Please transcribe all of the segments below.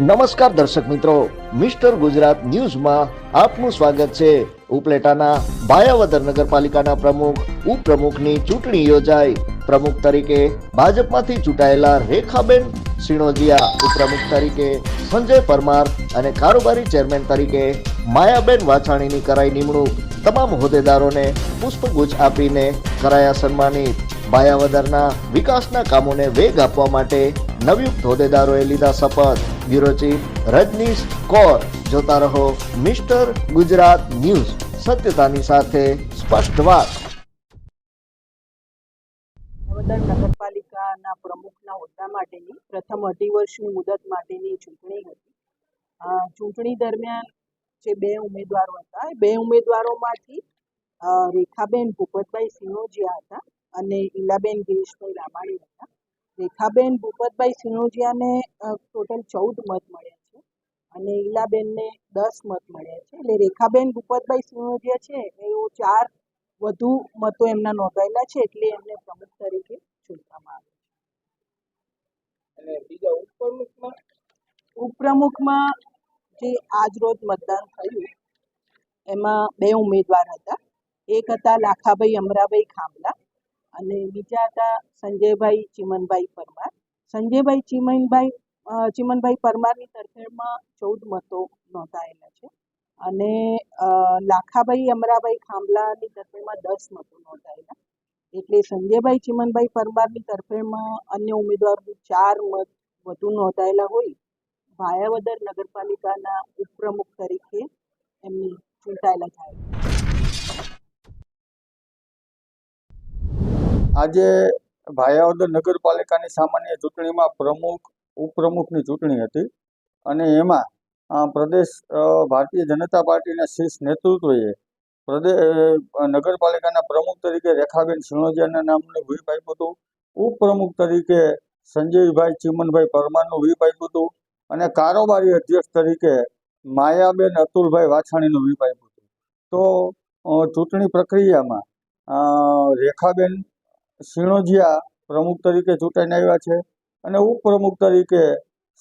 નમસ્કાર દર્શક મિત્રો, મિસ્ટર ગુજરાત ન્યૂઝમાં આપનું સ્વાગત છે. ઉપલેટાના ભાયાવદર નગરપાલિકાના પ્રમુખ, ઉપપ્રમુખની ચૂંટણી યોજાઈ. પ્રમુખ તરીકે ભાજપમાંથી ચૂંટાયેલા રેખાબેન સિણોજિયા, ઉપપ્રમુખ તરીકે સંજય પરમાર અને કારોબારી ચેરમેન તરીકે માયાબેન વાછાણીની કરાઈ નિમણૂક. તમામ હોદ્દેદારોને પુષ્પગુચ્છ આપીને કરાયા સન્માનિત. ભાયાવદરના વિકાસના કામોને વેગ આપવા માટે નવયુક્ત હોદ્દેદારોએ લીધા શપથ. બ્યુરો રજનીશ કૌર. જોતા રહો મિસ્ટર ગુજરાત ન્યૂઝ. સત્યતાની સાથે સ્પષ્ટ વાત. નગરપાલિકાના પ્રમુખના હોદ્દા માટેની પ્રથમ અઢી વર્ષની મુદત માટેની ચૂંટણી હતી. ચૂંટણી દરમિયાન જે બે ઉમેદવારો હતા, એ બે ઉમેદવારોમાંથી રેખાબેન ભૂપતભાઈ સિંહોજીયા હતા અને ઈલાબેન ગિરીશભાઈ રામાણી હતા. રેખાબેન ભૂપતભાઈ સિનોજિયાને ટોટલ ચૌદ મત મળ્યા છે અને ઈલાબેનને દસ મત મળ્યા છે. એટલે રેખાબેન ભૂપતભાઈ સિનોજિયા છે એઓ ચાર વધુ મતો એમના નોંધાયેલા છે એટલે એમને પ્રમુખ તરીકે ચૂંટવામાં આવે અને બીજા ઉપપ્રમુખમાં? ઉપપ્રમુખમાં જે આજ રોજ મતદાન થયું એમાં બે ઉમેદવાર હતા. એક હતા લાખાભાઈ અમરાભાઈ ખાંભલા અને બીજા હતા સંજયભાઈ ચિમનભાઈ પરમાર. સંજયભાઈ ચિમનભાઈ ચિમનભાઈ પરમારની તરફેણમાં ચૌદ મતો નોંધાયેલા છે. અને લાખાભાઈ, અમરાભાઈ ખાંભલાની તરફેણમાં દસ મતો નોંધાયેલા. એટલે સંજયભાઈ ચિમનભાઈ પરમારની તરફેણમાં અન્ય ઉમેદવારનું ચાર મત વધુ નોંધાયેલા હોય, ભાયાવદર નગરપાલિકાના ઉપપ્રમુખ તરીકે એમની ચૂંટાયેલા થાય. આજે ભાયાવદર નગરપાલિકાની સામાન્ય ચૂંટણીમાં પ્રમુખ, ઉપપ્રમુખની ચૂંટણી હતી અને એમાં પ્રદેશ ભારતીય જનતા પાર્ટીના શીર્ષ નેતૃત્વએ પ્રદેશ નગરપાલિકાના પ્રમુખ તરીકે રેખાબેન સિણોજિયાના નામનું વ્હીપ આપ્યું હતું. ઉપપ્રમુખ તરીકે સંજયભાઈ ચિમનભાઈ પરમારનું વ્હીપ આપ્યું હતું અને કારોબારી અધ્યક્ષ તરીકે માયાબેન અતુલભાઈ વાછાણીનું વ્હીપ આપ્યું હતું. તો ચૂંટણી પ્રક્રિયામાં રેખાબેન સિણોજિયા પ્રમુખ તરીકે ચૂંટાઈને આવ્યા છે અને ઉપપ્રમુખ તરીકે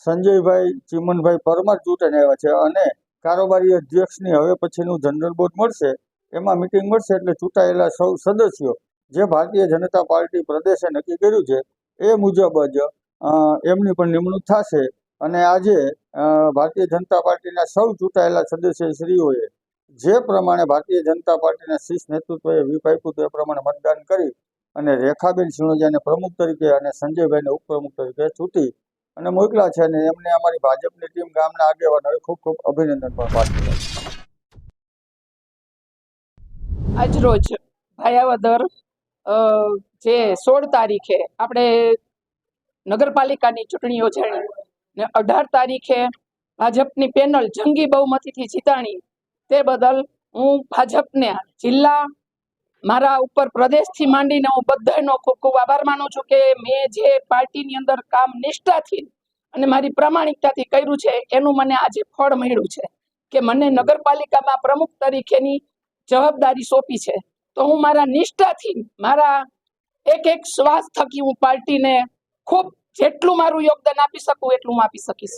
સંજયભાઈ, ચિમનભાઈ પરમાર ચૂંટાઈને આવ્યા છે અને કારોબારી અધ્યક્ષની હવે પછીનું જનરલ બોર્ડ મળશે. એમાં મિટિંગ મળશે એટલે ચૂંટાયેલા સૌ સદસ્યો જે ભારતીય જનતા પાર્ટી પ્રદેશે નક્કી કર્યું છે એ મુજબ જ એમની પણ નિમણૂક થશે. અને આજે ભારતીય જનતા પાર્ટીના સૌ ચૂંટાયેલા સદસ્યશ્રીઓએ જે પ્રમાણે ભારતીય જનતા પાર્ટીના શીર્ષ નેતૃત્વએ વ્હીપ આપ્યું એ પ્રમાણે મતદાન કરી અને રેખાબેન સિણોજાને પ્રમુખ તરીકે અને સંજયભાઈને ઉપપ્રમુખ તરીકે ચૂંટી અને મોકલા છે અને એમને અમારી ભાજપની ટીમ ગામના આગેવાનોએ ખૂબ ખૂબ અભિનંદન પણ પાઠવ્યા આજ રોજ ભાયાવદર જે સોળ તારીખે આપણે નગરપાલિકાની ચૂંટણી યોજાણી ને અઢાર તારીખે ભાજપની પેનલ જંગી બહુમતીથી જીતાણી તે બદલ હું ભાજપને જિલ્લા મારા ઉપર પ્રદેશથી માંડીને હું બધાનો ખૂબ ખૂબ આભાર માનું છું કે મેં જે પાર્ટીની અંદર કામ નિષ્ઠાથી અને મારી પ્રામાણિકતાથી કર્યું છે એનું મને આજે ફળ મળ્યું છે કે મને નગરપાલિકામાં પ્રમુખ તરીકેની જવાબદારી સોંપી છે. તો હું મારા નિષ્ઠાથી મારા એક એક શ્વાસ થકી હું પાર્ટીને ખૂબ જેટલું મારું યોગદાન આપી શકું એટલું હું આપી શકીશ.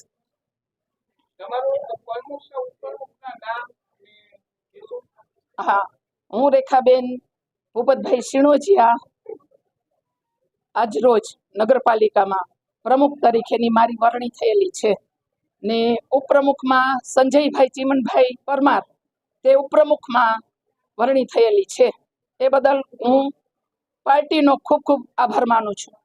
હા હું રેખાબેન ભૂપતભાઈ શિણોજીયા આજ રોજ નગરપાલિકામાં પ્રમુખ તરીકેની મારી વરણી થયેલી છે. ને ઉપપ્રમુખમાં સંજયભાઈ ચીમનભાઈ પરમાર, તે ઉપપ્રમુખમાં વરણી થયેલી છે. એ બદલ હું પાર્ટીનો ખૂબ ખૂબ આભાર માનું છું.